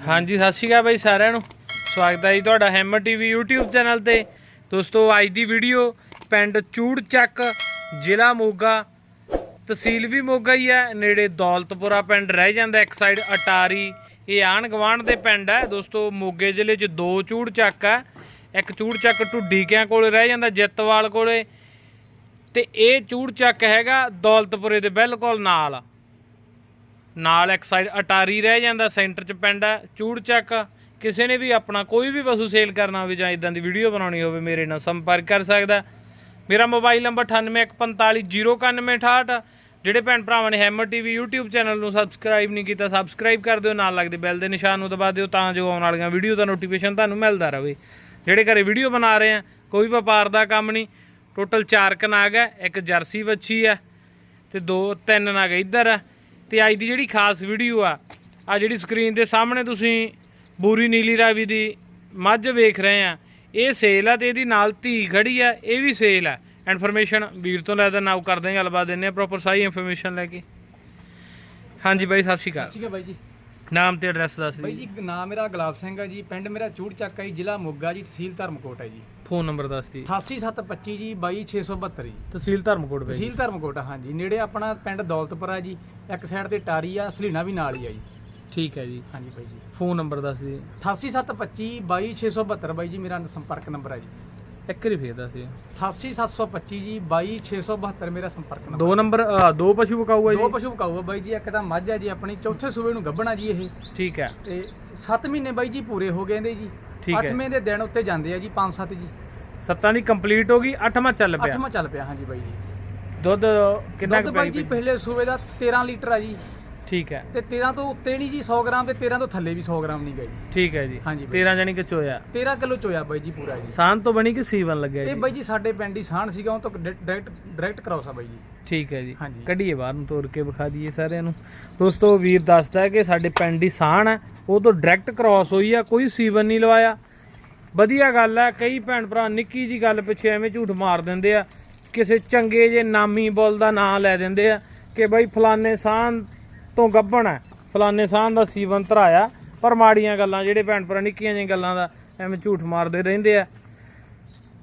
ਹਾਂਜੀ, ਸਤਿ ਸ਼੍ਰੀ ਅਕਾਲ ਬਾਈ ਸਾਰਿਆਂ ਨੂੰ। ਸਵਾਗਤ ਹੈ ਜੀ ਤੁਹਾਡਾ ਹੈਮਰ ਟੀਵੀ YouTube ਚੈਨਲ ਤੇ। ਦੋਸਤੋ, ਅੱਜ ਦੀ ਵੀਡੀਓ ਪਿੰਡ ਚੂੜ ਚੱਕ ਜ਼ਿਲ੍ਹਾ ਮੋਗਾ, ਤਹਿਸੀਲ ਵੀ ਮੋਗਾ ਹੀ ਹੈ। ਨੇੜੇ ਦੌਲਤਪੁਰਾ ਪਿੰਡ ਰਹਿ ਜਾਂਦਾ, ਇੱਕ ਸਾਈਡ ਅਟਾਰੀ। ਇਹ ਆਣ ਗਵਾਂਢ ਦੇ ਪਿੰਡ ਹੈ। ਦੋਸਤੋ, ਮੋਗੇ ਜ਼ਿਲ੍ਹੇ 'ਚ ਦੋ ਚੂੜ ਚੱਕ ਹੈ। ਇੱਕ ਚੂੜ ਚੱਕ ਢੁੱਡੀਕਿਆਂ ਕੋਲੇ ਰਹਿ ਜਾਂਦਾ, ਜਿੱਤਵਾਲ ਕੋਲੇ। ਤੇ ਇਹ ਚੂੜ ਚੱਕ ਹੈਗਾ ਦੌਲਤਪੁਰੇ ਦੇ ਬਿਲਕੁਲ ਨਾਲ। ਨਾਲ ਇੱਕ ਸਾਈਡ ਅਟਾਰੀ ਰਹਿ ਜਾਂਦਾ ਸੈਂਟਰ 'ਚ ਪਿੰਡ ਹੈ, ਚੂੜ ਚੱਕ। ਕਿਸੇ ਨੇ ਵੀ ਆਪਣਾ ਕੋਈ ਵੀ ਪਸ਼ੂ ਸੇਲ ਕਰਨਾ ਹੋਵੇ ਜਾਂ ਇਦਾਂ ਦੀ ਵੀਡੀਓ ਬਣਾਉਣੀ ਹੋਵੇ, ਮੇਰੇ ਨਾਲ ਸੰਪਰਕ ਕਰ ਸਕਦਾ ਮੇਰਾ ਮੋਬਾਈਲ ਨੰਬਰ 9814509168 ਜਿਹੜੇ ਭੈਣ ਭਰਾਵਾਂ ਨੇ ਹੈਮਰ ਟੀਵੀ YouTube ਚੈਨਲ ਨੂੰ ਸਬਸਕ੍ਰਾਈਬ ਨਹੀਂ ਕੀਤਾ ਸਬਸਕ੍ਰਾਈਬ ਕਰ ਦਿਓ, ਨਾਲ ਲੱਗਦੇ ਬੈਲ ਦੇ ਨਿਸ਼ਾਨ ਨੂੰ ਦਬਾ ਦਿਓ, ਤਾਂ ਜੋ ਆਉਣ ਵਾਲੀਆਂ ਵੀਡੀਓ ਦਾ ਨੋਟੀਫਿਕੇਸ਼ਨ ਤੁਹਾਨੂੰ ਮਿਲਦਾ ਰਹੇ। ਜਿਹੜੇ ਘਰੇ ਵੀਡੀਓ ਬਣਾ ਰਹੇ ਆ, ਕੋਈ ਵਪਾਰ ਦਾ ਕੰਮ ਨਹੀਂ। ਟੋਟਲ 4 ਕਨਾਗ ਹੈ, ਇੱਕ ਜਰਸੀ ਵੱਛੀ ਹੈ ਤੇ ਦੋ ਤਿੰਨ ਨਾਗ ਇੱਧਰ ਹੈ। ਤੇ ਅੱਜ ਦੀ ਜਿਹੜੀ ਖਾਸ ਵੀਡੀਓ ਆ ਆ ਜਿਹੜੀ ਸਕਰੀਨ ਦੇ ਸਾਹਮਣੇ ਤੁਸੀਂ ਬੂਰੀ ਨੀਲੀ ਰਾਵੀ ਦੀ ਮੱਝ ਵੇਖ ਰਹੇ ਆ, ਇਹ ਸੇਲ ਆ ਤੇ ਇਹਦੀ ਨਾਲ ਧੀ ਖੜੀ ਆ, ਇਹ ਵੀ ਸੇਲ ਆ। ਇਨਫੋਰਮੇਸ਼ਨ ਵੀਰ ਤੋਂ ਲੈ ਦਾ ਨਾਮ ਕਰਦੇ ਹਾਂ ਗੱਲਬਾਤ ਦਿੰਨੇ ਆ ਪ੍ਰੋਪਰ ਸਾਰੀ ਇਨਫੋਰਮੇਸ਼ਨ ਲੈ ਕੇ। ਹਾਂਜੀ ਬਾਈ, ਸਤਿ ਸ਼੍ਰੀ ਅਕਾਲ। ਠੀਕ ਹੈ ਬਾਈ ਜੀ। ਨਾਮ ਤੇ ਐਡਰੈਸ ਦੱਸ ਬਾਈ ਦਿਓ ਜੀ ਨਾਮ ਮੇਰਾ ਗੁਲਾਬ ਸਿੰਘ ਹੈ ਜੀ ਪਿੰਡ ਮੇਰਾ ਚੂੜ ਚੱਕ ਹੈ ਜੀ ਜ਼ਿਲ੍ਹਾ ਮੋਗਾ ਜੀ ਤਹਿਸੀਲ ਧਰਮਕੋਟ ਹੈ ਜੀ। ਫੋਨ ਨੰਬਰ ਦੱਸ ਦਿਓ। 88725 ਜੀ 22672 ਜੀ। ਤਹਿਸੀਲ ਧਰਮਕੋਟ ਬਾਈ ਤਹਿਸੀਲ ਧਰਮਕੋਟ ਹਾਂਜੀ। ਨੇੜੇ ਆਪਣਾ ਪਿੰਡ ਦੌਲਤਪੁਰਾ ਜੀ ਇੱਕ ਸਾਈਡ ਤੇ ਟਾਰੀ ਆ ਸਲੀਣਾ ਵੀ ਨਾਲ ਹੀ ਆ ਜੀ। ਠੀਕ ਹੈ ਜੀ। ਹਾਂਜੀ ਬਾਈ ਜੀ। ਫੋਨ ਨੰਬਰ ਦੱਸ ਦਿਓ। 88725 22672 ਬਾਈ ਜੀ ਮੇਰਾ ਸੰਪਰਕ ਨੰਬਰ ਹੈ ਜੀ। ਇੱਕ ਵਾਰੀ ਫੇਰ ਦੱਸ ਦਿਓ 88725 ਜੀ 22672 ਮੇਰਾ ਸੰਪਰਕ ਨੰਬਰ। ਦੋ ਨੰਬਰ ਅ, ਦੋ ਪਸ਼ੂ ਵਿਕਾਊਗਾ ਦੋ ਜੀ? ਪਸ਼ੂ ਕਾਊਗਾ ਬਾਈ ਜੀ ਇੱਕ ਤਾਂ ਮੱਝ ਹੈ ਜੀ ਆਪਣੀ ਚੌਥੇ ਸੂਬੇ ਨੂੰ ਗੱਭਣਾ ਜੀ ਇਹ। ਠੀਕ ਹੈ। ਤੇ 7 ਮਹੀਨੇ ਬਾਈ ਜੀ ਪੂਰੇ ਹੋ ਗਏ ਨੇ ਜੀ। ਠੀਕ ਹੈ। 8ਵੇਂ ਦੇ ਦਿਨ ਉੱਤੇ ਜਾਂਦੇ ਆ ਜੀ 5-7 ਜੀ। ਸੱਤਾਂ ਦੀ ਕੰਪਲੀਟ ਹੋ ਗਈ ਅੱਠਵਾਂ ਚੱਲ ਪਿਆ। ਅੱਠਵਾਂ ਚੱਲ ਪਿਆ ਹਾਂਜੀ ਬਾਈ ਜੀ। ਦੁੱਧ ਕਿੰਨਾ ਦੁੱਧ ਕੁ ਬਾਈ ਜੀ ਪਹਿਲੇ ਸੂਬੇ ਦਾ 13 ਲੀਟਰ ਆ ਜੀ। ਠੀਕ ਹੈ। ਤੇ 13 ਤੋਂ ਉੱਤੇ ਨਹੀਂ ਜੀ 100 ਗ੍ਰਾਮ ਤੇ 13 ਤੋਂ ਥੱਲੇ ਵੀ 100 ਗ੍ਰਾਮ ਨਹੀਂ ਗਈ। ਠੀਕ ਹੈ ਜੀ। ਹਾਂਜੀ ਬਾਈ। 13 ਜਾਨੀ ਕਿ ਚੋਇਆ? 13 ਕਿਲੋ ਚੋਇਆ ਬਾਈ ਜੀ ਪੂਰਾ ਜੀ। ਸਾਨ ਤੋਂ ਬਣੀ ਕਿ ਸੀਵਨ ਲੱਗਿਆ ਇਹ ਜੀ? ਬਾਈ ਜੀ ਸਾਡੇ ਪਿੰਡ ਹੀ ਸਾਣ ਸੀਗਾ ਉਹ ਤੋਂ ਡਾਇਰੈਕਟ ਡਾਇਰੈਕਟ ਕਰਾਉਸ ਬਾਈ ਜੀ। ਠੀਕ ਹੈ ਜੀ। ਹਾਂਜੀ। ਕੱਢੀਏ ਬਾਹਰ ਨੂੰ ਤੋੜ ਕੇ ਵਿਖਾ ਦਈਏ ਸਾਰਿਆਂ ਨੂੰ। ਦੋਸਤੋ ਵੀਰ ਦੱਸਦਾ ਹੈ ਕਿ ਸਾਡੇ ਪਿੰਡ ਦੀ ਸਾਨ ਹੈ ਉਹ ਤੋਂ ਡਾਇਰੈਕਟ ਕ੍ਰਾਸ ਹੋਈ ਆ ਕੋਈ ਸੀਵਨ ਨਹੀਂ ਲਵਾਇਆ। ਵਧੀਆ ਗੱਲ ਹੈ ਕਈ ਭੈਣ ਭਰਾ ਨਿੱਕੀ ਜੀ ਗੱਲ ਪਿੱਛੇ ਐਵੇਂ ਝੂਠ ਮਾਰ ਦਿੰਦੇ ਆ ਕਿਸੇ ਚੰਗੇ ਜੇ ਨਾਮੀ ਬੁੱਲ ਦਾ ਨਾਂ ਲੈ ਦਿੰਦੇ ਆ ਕਿ ਬਈ ਫਲਾਣੇ ਸਾਨ ਤੋਂ ਗੱਭਣ ਹੈ। ਫਲਾਨੇ ਸਾਨ ਦਾ ਸੀਵਨ ਧਰਾਇਆ। ਪਰ ਮਾੜੀਆਂ ਗੱਲਾਂ, ਜਿਹੜੇ ਭੈਣ ਭਰਾ ਨਿੱਕੀਆਂ ਜਿਹੀਆਂ ਗੱਲਾਂ ਦਾ ਐਵੇਂ ਝੂਠ ਮਾਰਦੇ ਰਹਿੰਦੇ ਆ।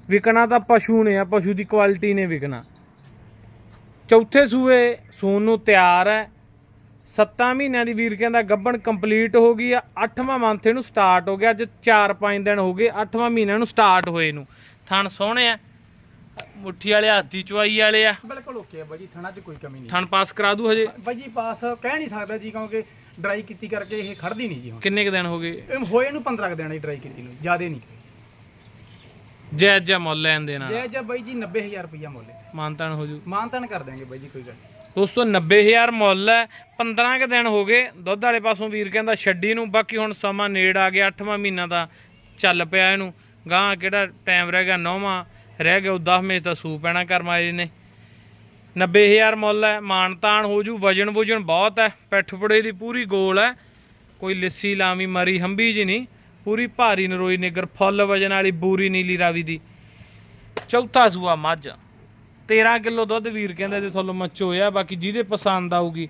ਵਿਕਣਾ ਤਾਂ ਪਸ਼ੂ ਨੇ ਆ, ਪਸ਼ੂ ਦੀ ਕੁਆਲਿਟੀ ਨੇ ਵਿਕਣਾ। ਚੌਥੇ ਸੂਏ ਸੂਣ ਨੂੰ ਤਿਆਰ ਹੈ। 7 ਮਹੀਨਿਆਂ ਦੀ ਵੀਰਕਿਆਂ ਦਾ ਗੱਭਣ ਕੰਪਲੀਟ ਹੋ ਗਈ ਆ। 8ਵਾਂ ਮੰਥ ਇਹਨੂੰ ਸਟਾਰਟ ਹੋ ਗਿਆ। ਅੱਜ 4-5 ਦਿਨ ਹੋ ਗਏ 8ਵਾਂ ਮਹੀਨਾ ਨੂੰ ਸਟਾਰਟ ਹੋਏ ਨੂੰ। ਥਣ ਸੋਹਣੇ ਆ। ਮੁੱਠੀ ਵਾਲੇ ਹਾਥੀ ਚੁਆਈ ਵਾਲੇ ਆ। ਬਿਲਕੁਲ ਓਕੇ ਆ ਬਾਈ ਜੀ ਥਣਾ 'ਚ ਕੋਈ ਕਮੀ ਨਹੀਂ। ਥਣ ਪਾਸ ਕਰਾ ਦੂ ਹਜੇ। ਬਾਈ ਜੀ ਪਾਸ ਕਹਿ ਨਹੀਂ ਸਕਦਾ ਜੀ ਕਿਉਂਕਿ ਡਰਾਈ ਕੀਤੀ ਕਰਕੇ ਇਹ ਖੜਦੀ ਨਹੀਂ ਜੀ ਹੁਣ। ਕਿੰਨੇ ਕ ਦਿਨ ਹੋ ਗਏ? ਇਹ ਹੋਏ ਨੂੰ 15 ਕੁ ਦਿਨ ਹੀ ਡਰਾਈ ਕੀਤੀ ਨੂੰ ਜਿਆਦੇ ਨਹੀਂ। ਜੈ ਜੈ ਮੁੱਲ ਲੈਣ ਦੇ ਨਾਲ। ਜੇ ਜੇ ਬਾਈ ਜੀ 90000 ਰੁਪਇਆ ਮੁੱਲ ਹੈ। ਮਾਨਤਾਨ ਹੋ ਜੂ। ਮਾਨਤਨ ਕਰ ਦਾਂਗੇ ਬਾਈ ਜੀ ਕੋਈ ਗੱਲ। ਦੋਸਤੋ 90000 ਮੁੱਲ ਹੈ 15 ਕ ਦਿਨ ਹੋ ਗਏ ਦੁੱਧ ਵਾਲੇ ਪਾਸੋਂ ਵੀਰ ਕਹਿੰਦਾ ਛੱਡੀ ਨੂੰ ਬਾਕੀ ਹੁਣ ਸਮਾਂ ਨੇੜ ਆ ਗਿਆ 8ਵਾਂ ਮਹੀਨਾ ਦਾ ਚੱਲ ਪਿਆ ਇਹਨੂੰ। ਗਾਂ ਕਿਹੜਾ ਟਾਈਮ ਰਹਿ ਗਿਆ 9ਵਾਂ ਰਹਿ ਗਿਆ, ਉਹ 10 ਮੇਜ ਦਾ ਸੂ ਪੈਣਾ ਕਰਮਾਏ ਨੇ। 90000 ਮੁੱਲ ਹੈ ਮਾਨਤਾਨ ਹੋ ਜੂ, ਵਜਨ ਵੁਜਨ ਬਹੁਤ ਹੈ, ਪਿੱਠ ਪੁੜੇ ਦੀ ਪੂਰੀ ਗੋਲ ਹੈ। ਕੋਈ ਲਿੱਸੀ ਲਾਵੀ ਮਰੀ ਹੰਬੀ ਜੀ ਨਹੀਂ, ਪੂਰੀ ਭਾਰੀ ਨਰੋਈ ਨਿਗਰ, ਫੁੱਲ ਵਜਨ ਵਾਲੀ ਬੂਰੀ ਨੀਲੀ ਰਾਵੀ ਦੀ। ਚੌਥਾ ਸੂਆ ਮੱਝ 13 ਕਿਲੋ ਦੁੱਧ ਵੀਰ ਕਹਿੰਦੇ ਜੇ ਤੁਹਾਨੂੰ ਮੱਚ ਹੋਇਆ, ਬਾਕੀ ਜਿਹਦੇ ਪਸੰਦ ਆਊਗੀ,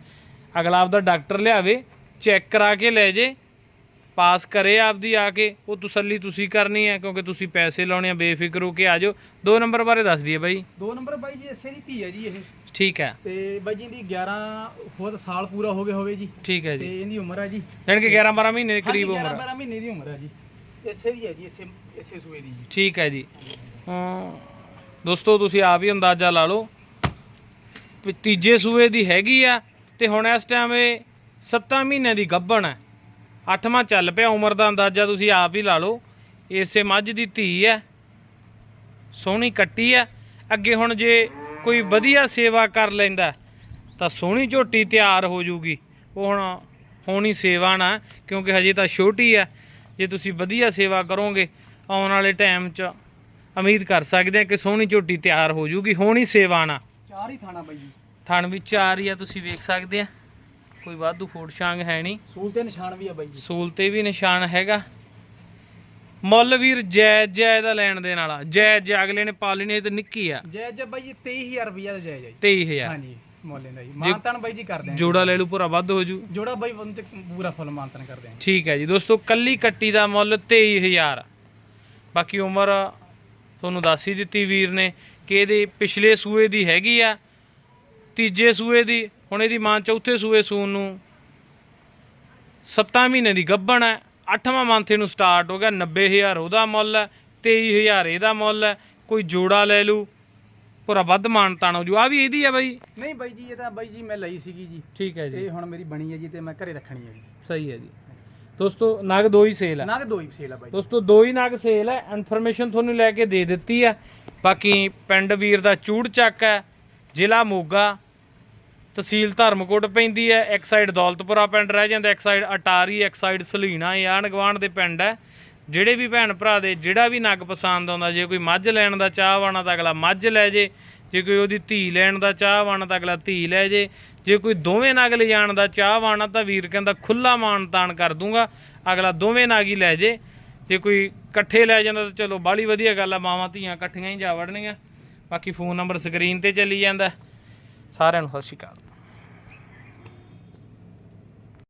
ਅਗਲਾ ਆਪਦਾ ਡਾਕਟਰ ਲਿਆਵੇ, ਚੈੱਕ ਕਰਾ ਕੇ ਲੈ ਜੇ। ਪਾਸ ਕਰੇ ਆਪਦੀ ਆ ਕੇ ਉਹ ਤਸੱਲੀ ਤੁਸੀਂ ਕਰਨੀ ਹੈ ਕਿਉਂਕਿ ਤੁਸੀਂ ਪੈਸੇ ਲਾਉਣੇ ਆ ਬੇਫਿਕਰ ਹੋ ਕੇ ਆ ਜਾਓ। ਦੋ ਨੰਬਰ ਬਾਰੇ ਦੱਸ ਦਈਏ ਬਾਈ। ਦੋ ਨੰਬਰ ਬਾਈ ਜੀ ਇਸੇ ਦੀ ਧੀ ਹੈ ਜੀ ਇਹ। ਠੀਕ ਹੈ। ਤੇ ਬਾਈ ਜੀ ਦੀ 11 ਹੋਰ ਸਾਲ ਪੂਰਾ ਹੋ ਗਿਆ ਹੋਵੇ ਜੀ। ਠੀਕ ਹੈ ਤੇ ਜੀ ਇਹਦੀ ਉਮਰ ਹੈ ਜੀ। ਜਾਣੀ ਕਿ 11 12 ਮਹੀਨੇ ਦੇ ਕਰੀਬ ਉਮਰ 11 ਆ। 12 ਮਹੀਨੇ ਦੀ ਉਮਰ ਹੈ ਜੀ। ਇਸੇ ਦੀ ਹੈ ਜੀ ਇਸੇ ਇਸੇ ਸੂਏ ਦੀ ਜੀ। ਠੀਕ ਹੈ ਜੀ। ਦੋਸਤੋ ਤੁਸੀਂ ਆਪ ਹੀ ਅੰਦਾਜ਼ਾ ਲਾ ਲਓ। ਤੀਜੇ ਸੂਏ ਦੀ ਹੈਗੀ ਆ ਤੇ ਹੁਣ ਇਸ ਟਾਈਮ ਇਹ 7 ਮਹੀਨਿਆਂ ਦੀ ਗੱਭਣ ਹੈ। ਅੱਠਵਾਂ ਚੱਲ ਪਿਆ ਉਮਰ ਦਾ ਅੰਦਾਜ਼ਾ ਤੁਸੀਂ ਆਪ ਹੀ ਲਾ ਲਓ। ਇਸੇ ਮੱਝ ਦੀ ਧੀ ਹੈ। ਸੋਹਣੀ ਕੱਟੀ ਹੈ। ਅੱਗੇ ਹੁਣ ਜੇ ਕੋਈ ਵਧੀਆ ਸੇਵਾ ਕਰ ਲੈਂਦਾ ਤਾਂ ਸੋਹਣੀ ਝੋਟੀ ਤਿਆਰ ਹੋ ਜੂਗੀ। ਉਹ ਹੁਣ ਹੋਣੀ ਸੇਵਾ ਨਾ ਕਿਉਂਕਿ ਹਜੇ ਤਾਂ ਛੋਟੀ ਹੈ। ਜੇ ਤੁਸੀਂ ਵਧੀਆ ਸੇਵਾ ਕਰੋਗੇ ਆਉਣ ਵਾਲੇ ਟਾਈਮ 'ਚ ਉਮੀਦ ਕਰ ਸਕਦੇ ਆ ਕਿ ਸੋਹਣੀ ਝੋਟੀ ਤਿਆਰ ਹੋ ਜੂਗੀ। ਹੋਣੀ ਸੇਵਾ ਨਾ। ਚਾਰ ਹੀ ਥਾਣਾ ਬਾਈ ਜੀ। ਥਣ ਵਿੱਚ ਆ ਰਹੀ ਆ ਤੁਸੀਂ ਵੇਖ ਸਕਦੇ ਆ। ਕੋਈ ਵਾਧੂ ਫੋੜ ਛਾਂਗ ਹੈ ਨਹੀਂ। ਸੂਲ ਤੇ ਨਿਸ਼ਾਨ ਵੀ ਆ ਬਾਈ ਜੀ। ਸੂਲ ਤੇ ਵੀ ਨਿਸ਼ਾਨ ਹੈਗਾ। ਮੁੱਲ ਵੀਰ ਜੈ ਜੈ ਦਾ ਲੈਣ ਦੇਣ ਵਾਲਾ। ਜੈ ਜੈ ਅਗਲੇ ਨੇ ਪਾ ਲੈਣੀ ਤਾਂ ਨਿੱਕੀ ਆ। ਜੈ ਜੈ ਬਾਈ ਜੀ 23000 ਰੁਪਇਆ ਦਾ ਹੈ ਜੀ 23000 ਹਾਂਜੀ ਮੋਲੇ ਦਾ ਜੀ। ਮਾਨਤਨ ਬਾਈ ਜੀ ਕਰਦੇ ਆ। ਜੋੜਾ ਲੈ ਲੂ ਪੂਰਾ ਵੱਧ ਹੋ ਜੂ। ਜੋੜਾ ਬਾਈ ਬੰਦ ਤੇ ਪੂਰਾ ਫੁੱਲ ਮਾਨਤਨ ਕਰਦੇ ਆ। ਠੀਕ ਹੈ ਜੀ। ਦੋਸਤੋ ਕੱਲੀ ਕੱਟੀ ਦਾ ਮੁੱਲ 23000 ਬਾਕੀ ਉਮਰ ਤੁਹਾਨੂੰ ਦੱਸ ਹੀ ਦਿੱਤੀ ਵੀਰ ਨੇ ਕਿ ਇਹਦੇ ਪਿਛਲੇ ਸੂਏ ਦੀ ਹੈਗੀ ਆ ਤੀਜੇ ਸੂਏ ਦੀ ਹੁਣ ਇਹਦੀ ਮਾਂ ਚੌਥੇ ਸੂਏ ਸੂਣ ਨੂੰ 7 ਮਹੀਨੇ ਦੀ ਗੱਭਣ ਹੈ 8ਵਾਂ ਮੰਥ ਇਹਨੂੰ ਸਟਾਰਟ ਹੋ ਗਿਆ 90000 ਉਹਦਾ ਮੁੱਲ ਹੈ 23000 ਇਹਦਾ ਮੁੱਲ ਹੈ ਕੋਈ ਜੋੜਾ ਲੈ ਲੂ ਪੂਰਾ ਵੱਧ ਮਾਨਤਾਨ ਹੋ ਜੂ ਆ ਵੀ ਇਹਦੀ ਆ ਬਾਈ? ਨਹੀਂ ਬਾਈ ਜੀ ਇਹ ਤਾਂ ਬਾਈ ਜੀ ਮੈਂ ਲਈ ਸੀਗੀ ਜੀ। ਠੀਕ ਹੈ ਜੀ। ਤੇ ਹੁਣ ਮੇਰੀ ਬਣੀ ਹੈ ਜੀ ਤੇ ਮੈਂ ਘਰੇ ਰੱਖਣੀ ਹੈ ਜੀ। ਸਹੀ ਹੈ ਜੀ। ਦੋਸਤੋ ਨਗ ਦੋ ਹੀ ਸੇਲ ਹੈ। ਨਾ ਕਿ ਦੋ ਹੀ ਸੇਲ ਆ ਬਾਈ ਦੋਸਤੋ ਦੋ ਹੀ ਨਗ ਸੇਲ ਹੈ ਇਨਫੋਰਮੇਸ਼ਨ ਤੁਹਾਨੂੰ ਲੈ ਕੇ ਦੇ ਦਿੱਤੀ ਹੈ। ਬਾਕੀ ਪਿੰਡ ਵੀਰ ਦਾ ਚੂੜ ਚੱਕ ਹੈ ਜ਼ਿਲ੍ਹਾ ਮੋਗਾ ਤਹਿਸੀਲ ਧਰਮਕੋਟ ਪੈਂਦੀ ਹੈ, ਇੱਕ ਸਾਈਡ ਦੌਲਤਪੁਰਾ ਪਿੰਡ ਰਹਿ ਜਾਂਦਾ, ਇੱਕ ਸਾਈਡ ਅਟਾਰੀ, ਇੱਕ ਸਾਈਡ ਸਲੀਣਾ ਆਣ ਗਵਾਂਡ ਦੇ ਪਿੰਡ ਹੈ। ਜਿਹੜੇ ਵੀ ਭੈਣ ਭਰਾ ਦੇ, ਜਿਹੜਾ ਵੀ ਨਗ ਪਸੰਦ ਆਉਂਦਾ, ਜੇ ਕੋਈ ਮੱਝ ਲੈਣ ਦਾ ਚਾਹ ਵਾਣਾ ਤਾਂ ਅਗਲਾ ਮੱਝ ਲੈ ਜੇ ਜੇ ਕੋਈ ਉਹਦੀ ਧੀ ਲੈਣ ਦਾ ਚਾਹ ਵਾਣਾ ਤਾਂ ਅਗਲਾ ਧੀ ਲੈ ਜੇ ਜੇ ਕੋਈ ਦੋਵੇਂ ਨਗ ਲਿਜਾਣ ਦਾ ਚਾਹ ਵਾਣਾ ਤਾਂ ਵੀਰ ਕਹਿੰਦਾ ਖੁੱਲਾ ਮਾਨ ਤਾਨ ਕਰ ਦੂੰਗਾ, ਅਗਲਾ ਦੋਵੇਂ ਨਗ ਹੀ ਲੈ ਜੇ। ਜੇ ਕੋਈ ਇਕੱਠੇ ਲੈ ਜਾਂਦਾ ਤਾਂ ਚਲੋ ਬਾਲੀ ਵਧੀਆ ਗੱਲ ਆ, ਮਾਵਾਂ ਧੀਆਂ ਇਕੱਠੀਆਂ ਹੀ ਜਾ ਵੜਨਗੀਆਂ ਬਾਕੀ ਫੋਨ ਨੰਬਰ ਸਕਰੀਨ ਤੇ ਚੱਲੀ ਜਾਂਦਾ। ਸਾਰਿਆਂ ਨੂੰ ਸਤਿ ਸ਼੍ਰੀ ਅਕਾਲ।